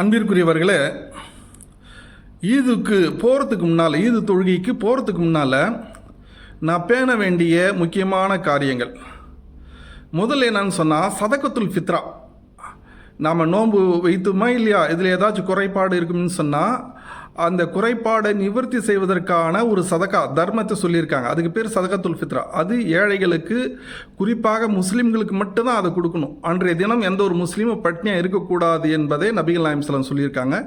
அன்பிற்குரியவர்களே ஈதுக்கு போகிறதுக்கு முன்னால் ஈது தொழுகைக்கு போகிறதுக்கு முன்னால் நான் பேண வேண்டிய முக்கியமான காரியங்கள். முதல்ல என்னன்னு சொன்னால் சதக்கத்துல் ஃபித்ரா. நாம் நோன்பு வைத்துமா இல்லையா? இதில் ஏதாச்சும் குறைபாடு இருக்குன்னு சொன்னால் அந்த குறைபாடை நிவர்த்தி செய்வதற்கான ஒரு சதக்கா தர்மத்தை சொல்லியிருக்காங்க. அதுக்கு பேர் சதகத்துல் ஃபித்ரா. அது ஏழைகளுக்கு குறிப்பாக முஸ்லீம்களுக்கு மட்டும்தான் அதை கொடுக்கணும். அன்றைய தினம் எந்த ஒரு முஸ்லீமும் பட்னியாக இருக்கக்கூடாது என்பதை நபிகள் நாயம் சொல்லியிருக்காங்க.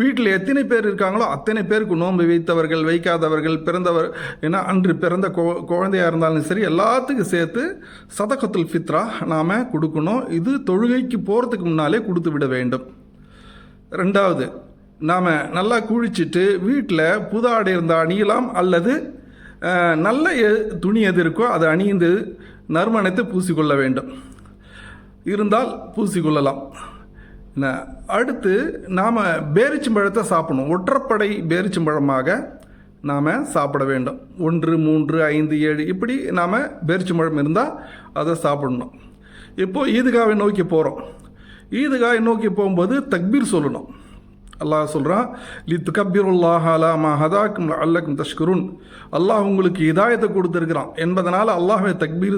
வீட்டில் எத்தனை பேர் இருக்காங்களோ அத்தனை பேருக்கு நோன்பு வைத்தவர்கள் வைக்காதவர்கள் பிறந்தவர் ஏன்னா அன்று பிறந்த குழந்தையாக இருந்தாலும் சரி எல்லாத்துக்கும் சேர்த்து சதகத்துல் ஃபித்ரா நாம் கொடுக்கணும். இது தொழுகைக்கு போகிறதுக்கு முன்னாலே கொடுத்து விட வேண்டும். ரெண்டாவது நாம் நல்லா குளிச்சுட்டு வீட்டில் புது ஆடை இருந்தால் அணியலாம் அல்லது நல்ல துணி எது இருக்கோ அதை அணிந்து நறுமணத்தை பூசிக்கொள்ள வேண்டும். இருந்தால் பூசிக்கொள்ளலாம். அடுத்து நாம் பேரிச்சம்பழத்தை சாப்பிடணும். ஒற்றைப்படை பேரிச்சம்பழமாக நாம் சாப்பிட வேண்டும். ஒன்று மூன்று ஐந்து ஏழு இப்படி நாம் பேரிச்சம்பழம் இருந்தால் அதை சாப்பிடணும். இப்போது ஈதுகாவை நோக்கி போகிறோம் ஈதுகாவை நோக்கி போகும்போது தக்பீர் சொல்லணும். அல்லாஹ் சொல்கிறான் லி துக்கபிருல்லாஹ் அலா மா ஹதாக்கும் அல்லக்கும் தஷ்குருன். அல்லாஹ் உங்களுக்கு இதாயத்தை கொடுத்துருக்கிறான். என்பதனால் அல்லாஹை தக்பீர்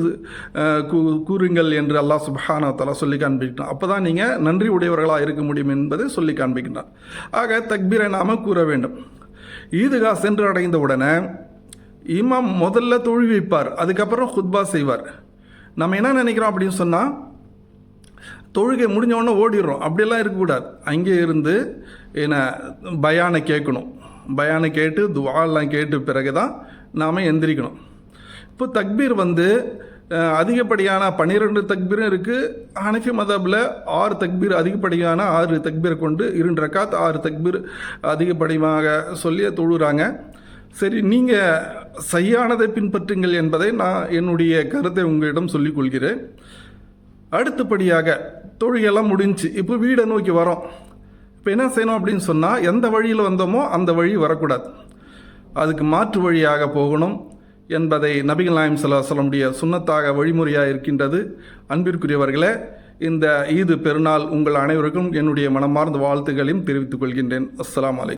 கூ- கூறுங்கள் என்று அல்லாஹ் சுபஹானா தலா சொல்லி காண்பிக்கிறான். அப்போ தான் நீங்கள் நன்றி உடையவர்களாக இருக்க முடியும் என்பதை சொல்லி காண்பிக்கின்றான் ஆக தக்பீரை நாம் கூற வேண்டும். ஈதுகா சென்று அடைந்த உடனே இமாம் முதல்ல தொழி வைப்பார் அதுக்கப்புறம் ஹுத்பா செய்வார். நம்ம என்ன நினைக்கிறோம் அப்படின்னு சொன்னால் தொழுகை முடிஞ்சவொடனே ஓடிடுறோம். அப்படியெல்லாம் இருக்கக்கூடாது. அங்கே இருந்து என்ன பயானை கேட்கணும். பயானை கேட்டு துவாலாம் கேட்டு பிறகு தான் நாம் எந்திரிக்கணும். இப்போ தக்பீர் வந்து அதிகப்படியான பன்னிரெண்டு தக்பீரும் இருக்குது ஹனஃபி மதபில் ஆறு தக்பீர் அதிகப்படியான ஆறு தக்பீரை கொண்டு இரண்டு ரக்காத் ஆறு தக்பீர் அதிகப்படியாக சொல்லி தொழுகிறாங்க சரி நீங்கள் சரியானதை பின்பற்றுங்கள் என்பதை நான் என்னுடைய கருத்தை உங்களிடம் சொல்லிக் கொள்கிறேன். அடுத்தபடியாக தொழுகையெல்லாம் முடிஞ்சு இப்போ வீடை நோக்கி வரோம். இப்போ என்ன செய்யணும் அப்படின்னு சொன்னால் எந்த வழியில் வந்தோமோ அந்த வழி வரக்கூடாது. அதுக்கு மாற்று வழியாக போகணும் என்பதை நபிகள் நாயம் சல்லாஹலமுடைய சுன்னத்தாக வழிமுறையாக இருக்கின்றது. அன்பிற்குரியவர்களே இந்த ஈது பெருநாள் உங்கள் அனைவருக்கும் என்னுடைய மனமார்ந்த வாழ்த்துக்களையும் தெரிவித்துக் கொள்கின்றேன். அஸ்லாம் அலை